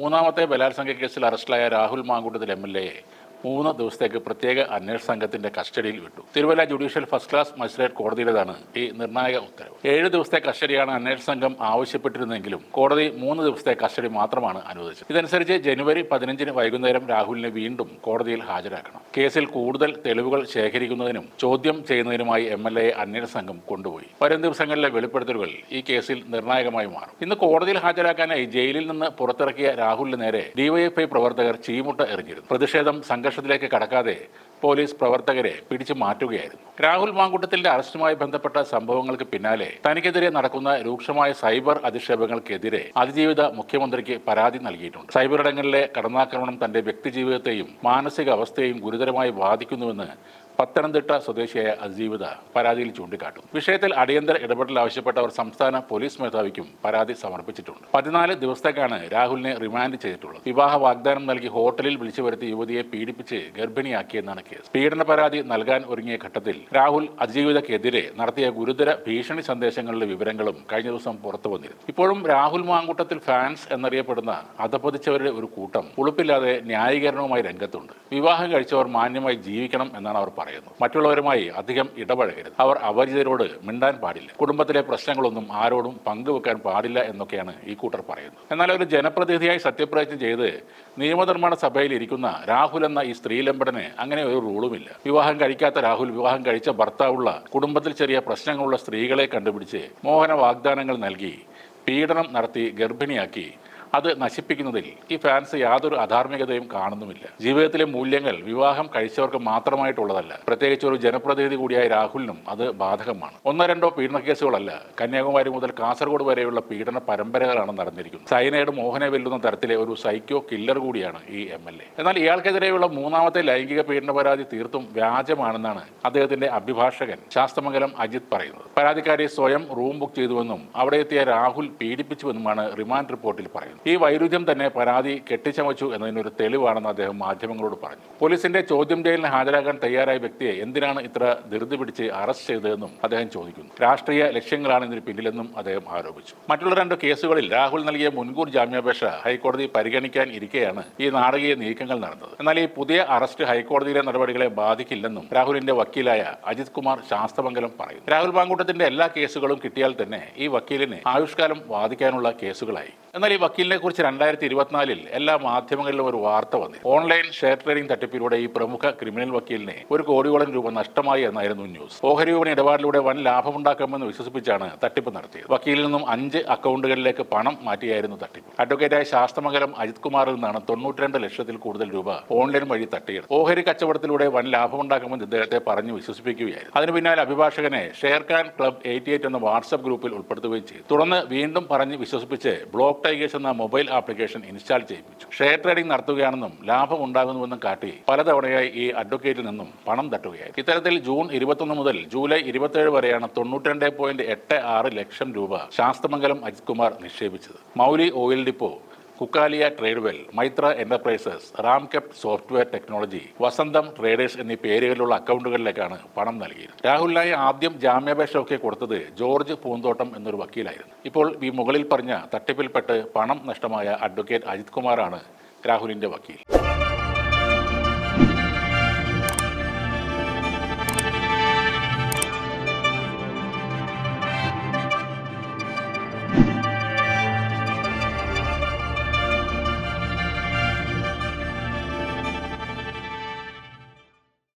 മൂന്നാമത്തെ ബലാത്സംഗ കേസിൽ അറസ്റ്റിലായ രാഹുൽ മാങ്കൂട്ടത്തിൽ എം എൽ എയെ മൂന്ന് ദിവസത്തേക്ക് പ്രത്യേക അന്വേഷണ സംഘത്തിന്റെ കസ്റ്റഡിയിൽ വിട്ടു. Thiruvalla judicial first class magistrate കോടതിയുടേതാണ് ഈ നിർണായക ഉത്തരവ്. ഏഴ് ദിവസത്തെ കസ്റ്റഡിയാണ് അന്വേഷണ സംഘം ആവശ്യപ്പെട്ടിരുന്നെങ്കിലും കോടതി മൂന്ന് ദിവസത്തെ കസ്റ്റഡി മാത്രമാണ് അനുവദിച്ചത്. ഇതനുസരിച്ച് ജനുവരി പതിനഞ്ചിന് വൈകുന്നേരം രാഹുലിനെ വീണ്ടും കോടതിയിൽ ഹാജരാക്കണം. കേസിൽ കൂടുതൽ തെളിവുകൾ ശേഖരിക്കുന്നതിനും ചോദ്യം ചെയ്യുന്നതിനുമായി എം എൽ എ അന്വേഷണ സംഘം കൊണ്ടുപോയി. വരും ദിവസങ്ങളിലെ വെളിപ്പെടുത്തലുകൾ ഈ കേസിൽ നിർണായകമായി മാറും. ഇന്ന് കോടതിയിൽ ഹാജരാക്കാനായി ജയിലിൽ നിന്ന് പുറത്തിറക്കിയ രാഹുലിന് നേരെ ഡിവൈഎഫ്ഐ പ്രവർത്തകർ ചീമുട്ട എറിഞ്ഞിരുന്നു. പ്രതിഷേധം സംഘർഷത്തിലേക്ക് കടക്കാതെ പോലീസ് പ്രവർത്തകരെ പിടിച്ചു മാറ്റുകയായിരുന്നു. രാഹുൽ മാങ്കുട്ടത്തിന്റെ അറസ്റ്റുമായി ബന്ധപ്പെട്ട സംഭവങ്ങൾക്ക് പിന്നാലെ തനിക്കെതിരെ നടക്കുന്ന രൂക്ഷമായ സൈബർ അധിക്ഷേപങ്ങൾക്കെതിരെ അതിജീവിത മുഖ്യമന്ത്രിക്ക് പരാതി നൽകിയിട്ടുണ്ട്. സൈബർ ഇടങ്ങളിലെ കടന്നാക്രമണം തന്റെ വ്യക്തിജീവിതത്തെയും മാനസികാവസ്ഥയെയും ഗുരുതരമായി ബാധിക്കുന്നുവെന്ന് പത്തനംതിട്ട സ്വദേശിയായ അജീവിത പരാതിയിൽ ചൂണ്ടിക്കാട്ടും. വിഷയത്തിൽ അടിയന്തര ഇടപെടൽ ആവശ്യപ്പെട്ടവർ സംസ്ഥാന പോലീസ് മേധാവിക്കും പരാതി സമർപ്പിച്ചിട്ടുണ്ട്. പതിനാല് ദിവസത്തേക്കാണ് രാഹുലിനെ റിമാൻഡ് ചെയ്തിട്ടുള്ളത്. വിവാഹ വാഗ്ദാനം നൽകി ഹോട്ടലിൽ വിളിച്ചു വരുത്തി യുവതിയെ പീഡിപ്പിച്ച് ഗർഭിണിയാക്കിയെന്നാണ് കേസ്. പീഡന പരാതി നൽകാൻ ഒരുങ്ങിയ ഘട്ടത്തിൽ രാഹുൽ അജീവിതക്കെതിരെ നടത്തിയ ഗുരുതര ഭീഷണി സന്ദേശങ്ങളുടെ വിവരങ്ങളും കഴിഞ്ഞ ദിവസം പുറത്തു വന്നിരുന്നു. ഇപ്പോഴും രാഹുൽ മാങ്കൂട്ടത്തിൽ ഫാൻസ് എന്നറിയപ്പെടുന്ന അധപതിച്ചവരുടെ ഒരു കൂട്ടം ഉളുപ്പില്ലാതെ ന്യായീകരണവുമായി രംഗത്തുണ്ട്. വിവാഹം കഴിച്ചവർ മാന്യമായി ജീവിക്കണം എന്നാണ് അവർ പറയുന്നത്. മറ്റുള്ളവരുമായി അധികം ഇടപഴകരുത്. അവർ അപരിചിതരോട് മിണ്ടാൻ പാടില്ല. കുടുംബത്തിലെ പ്രശ്നങ്ങളൊന്നും ആരോടും പങ്കുവെക്കാൻ പാടില്ല എന്നൊക്കെയാണ് ഈ കൂട്ടർ പറയുന്നത്. എന്നാൽ ഒരു ജനപ്രതിനിധിയായി സത്യപ്രതിജ്ഞ ചെയ്ത് നിയമനിർമ്മാണ സഭയിൽ ഇരിക്കുന്ന രാഹുൽ എന്ന ഈ സ്ത്രീലമ്പടന് അങ്ങനെ ഒരു റൂളുമില്ല. വിവാഹം കഴിക്കാത്ത രാഹുൽ വിവാഹം കഴിച്ച ഭർത്താവുള്ള കുടുംബത്തിൽ ചെറിയ പ്രശ്നങ്ങളുള്ള സ്ത്രീകളെ കണ്ടുപിടിച്ച് മോഹന വാഗ്ദാനങ്ങൾ നൽകി പീഡനം നടത്തി ഗർഭിണിയാക്കി അത് നശിപ്പിക്കുന്നതിൽ ഈ ഫാൻസ് യാതൊരു അധാർമികതയും കാണുന്നുമില്ല. ജീവിതത്തിലെ മൂല്യങ്ങൾ വിവാഹം കഴിച്ചവർക്ക് മാത്രമായിട്ടുള്ളതല്ല പ്രത്യേകിച്ച് ഒരു ജനപ്രതിനിധി കൂടിയായ രാഹുലിനും അത് ബാധകമാണ്. ഒന്നോ രണ്ടോ പീഡന കേസുകളല്ല കന്യാകുമാരി മുതൽ കാസർഗോഡ് വരെയുള്ള പീഡന പരമ്പരകളാണ് നടന്നിരിക്കുന്നത്. സൈനയുടെ മോഹനെ വെല്ലുന്ന തരത്തിലെ ഒരു സൈക്കോ കില്ലർ കൂടിയാണ് ഈ എം എൽ എ. എന്നാൽ ഇയാൾക്കെതിരെയുള്ള മൂന്നാമത്തെ ലൈംഗിക പീഡന പരാതി തീർത്തും വ്യാജമാണെന്നാണ് അദ്ദേഹത്തിന്റെ അഭിഭാഷകൻ ശാസ്തമംഗലം അജിത് പറയുന്നത്. പരാതിക്കാരി സ്വയം റൂം ബുക്ക് ചെയ്തുവെന്നും അവിടെ എത്തിയ രാഹുൽ പീഡിപ്പിച്ചുവെന്നുമാണ് റിമാൻഡ് റിപ്പോർട്ടിൽ പറയുന്നത്. ഈ വൈരുദ്ധ്യം തന്നെ പരാതി കെട്ടിച്ചമച്ചു എന്നതിനൊരു തെളിവാണെന്ന് അദ്ദേഹം മാധ്യമങ്ങളോട് പറഞ്ഞു. പോലീസിന്റെ ചോദ്യം ചെയ്യലിന് ഹാജരാകാൻ തയ്യാറായ വ്യക്തിയെ എന്തിനാണ് ഇത്ര ധൃതി പിടിച്ച് അറസ്റ്റ് ചെയ്തതെന്നും അദ്ദേഹം ചോദിക്കുന്നു. രാഷ്ട്രീയ ലക്ഷ്യങ്ങളാണ് ഇതിന് പിന്നിലെന്നും അദ്ദേഹം ആരോപിച്ചു. മറ്റുള്ള രണ്ട് കേസുകളിൽ രാഹുൽ നൽകിയ മുൻകൂർ ജാമ്യാപേക്ഷ ഹൈക്കോടതി പരിഗണിക്കാൻ ഇരിക്കെയാണ് ഈ നാടകീയ നീക്കങ്ങൾ നടന്നത്. എന്നാൽ ഈ പുതിയ അറസ്റ്റ് ഹൈക്കോടതിയിലെ നടപടികളെ ബാധിക്കില്ലെന്നും രാഹുലിന്റെ വക്കീലായ അജിത് കുമാർ ശാസ്തമംഗലം പറയുന്നു. രാഹുൽ പാങ്കൂട്ടത്തിന്റെ എല്ലാ കേസുകളും കിട്ടിയാൽ തന്നെ ഈ വക്കീലിനെ ആയുഷ്കാലം വാദിക്കാനുള്ള കേസുകളായി. എന്നാൽ ഈ വക്കീലിനെ കുറിച്ച് രണ്ടായിരത്തി ഇരുപത്തിനാലിൽ എല്ലാ മാധ്യമങ്ങളിലും ഒരു വാർത്ത വന്നു. ഓൺലൈൻ ഷെയർ ട്രേഡിംഗ് തട്ടിപ്പിലൂടെ ഈ പ്രമുഖ ക്രിമിനൽ വക്കീലിനെ ഒരു കോടിയോളം രൂപ നഷ്ടമായി എന്നായിരുന്നു ന്യൂസ് ഓഹരി വിപണി ഇടപാടിലൂടെ വൻ ലാഭമുണ്ടാക്കാമെന്ന് വിശ്വസിപ്പിച്ചാണ് തട്ടിപ്പ് നടത്തിയത്. വക്കീലിൽ നിന്നും അഞ്ച് അക്കൗണ്ടുകളിലേക്ക് പണം മാറ്റിയായിരുന്നു തട്ടിപ്പ്. അഡ്വക്കേറ്റായ ശാസ്തമംഗലം അജിത് കുമാറിൽ നിന്നാണ് തൊണ്ണൂറ്റിരണ്ട് ലക്ഷത്തിൽ കൂടുതൽ രൂപ ഓൺലൈൻ വഴി തട്ടിയെടുത്തു ഓഹരി കച്ചവടത്തിലൂടെ വൻ ലാഭമുണ്ടാക്കുമെന്ന് ഇദ്ദേഹത്തെ പറഞ്ഞു വിശ്വസിപ്പിക്കുകയായിരുന്നു. അതിനു പിന്നാലെ അഭിഭാഷകനെ ഷെയർഖാൻ ക്ലബ് എയ്റ്റി എയ്റ്റ് എന്ന വാട്സ്ആപ്പ് ഗ്രൂപ്പിൽ ഉൾപ്പെടുത്തുകയും ചെയ്തു. തുടർന്ന് വീണ്ടും പറഞ്ഞ് വിശ്വസിപ്പിച്ച് ബ്ലോക്ക് ടൈഗേഴ്സ് എന്ന മൊബൈൽ ആപ്ലിക്കേഷൻ ഇൻസ്റ്റാൾ ചെയ്യിപ്പിച്ചു. ഷെയർ ട്രേഡിംഗ് നടത്തുകയാണെന്നും ലാഭം ഉണ്ടാകുന്നുവെന്നും കാട്ടി പലതവണയായി ഈ അഡ്വക്കേറ്റിൽ നിന്നും പണം തട്ടുകയായി. ഇത്തരത്തിൽ ജൂൺ ഇരുപത്തൊന്ന് മുതൽ ജൂലൈ ഇരുപത്തേഴ് വരെയാണ് തൊണ്ണൂറ്റി പോയിന്റ് എട്ട് ആറ് ലക്ഷം രൂപ ശാസ്ത്രമംഗലം അജിത് കുമാർ നിക്ഷേപിച്ചത്. മൗലി ഓയിൽ ഡിപ്പോ കുക്കാലിയ ട്രേഡ്വെൽ മൈത്ര എന്റർപ്രൈസസ് റാംകെപ്റ്റ് സോഫ്റ്റ്വെയർ ടെക്നോളജി വസന്തം ട്രേഡേഴ്സ് എന്നീ പേരുകളിലുള്ള അക്കൗണ്ടുകളിലേക്കാണ് പണം നൽകിയത്. രാഹുലിനായി ആദ്യം ജാമ്യാപേക്ഷ ഒക്കെ കൊടുത്തത് ജോർജ് പൂന്തോട്ടം എന്നൊരു വക്കീലായിരുന്നു. ഇപ്പോൾ ഈ മുകളിൽ പറഞ്ഞ തട്ടിപ്പിൽപ്പെട്ട് പണം നഷ്ടമായ അഡ്വക്കേറ്റ് അജിത് കുമാറാണ് രാഹുലിന്റെ വക്കീൽ.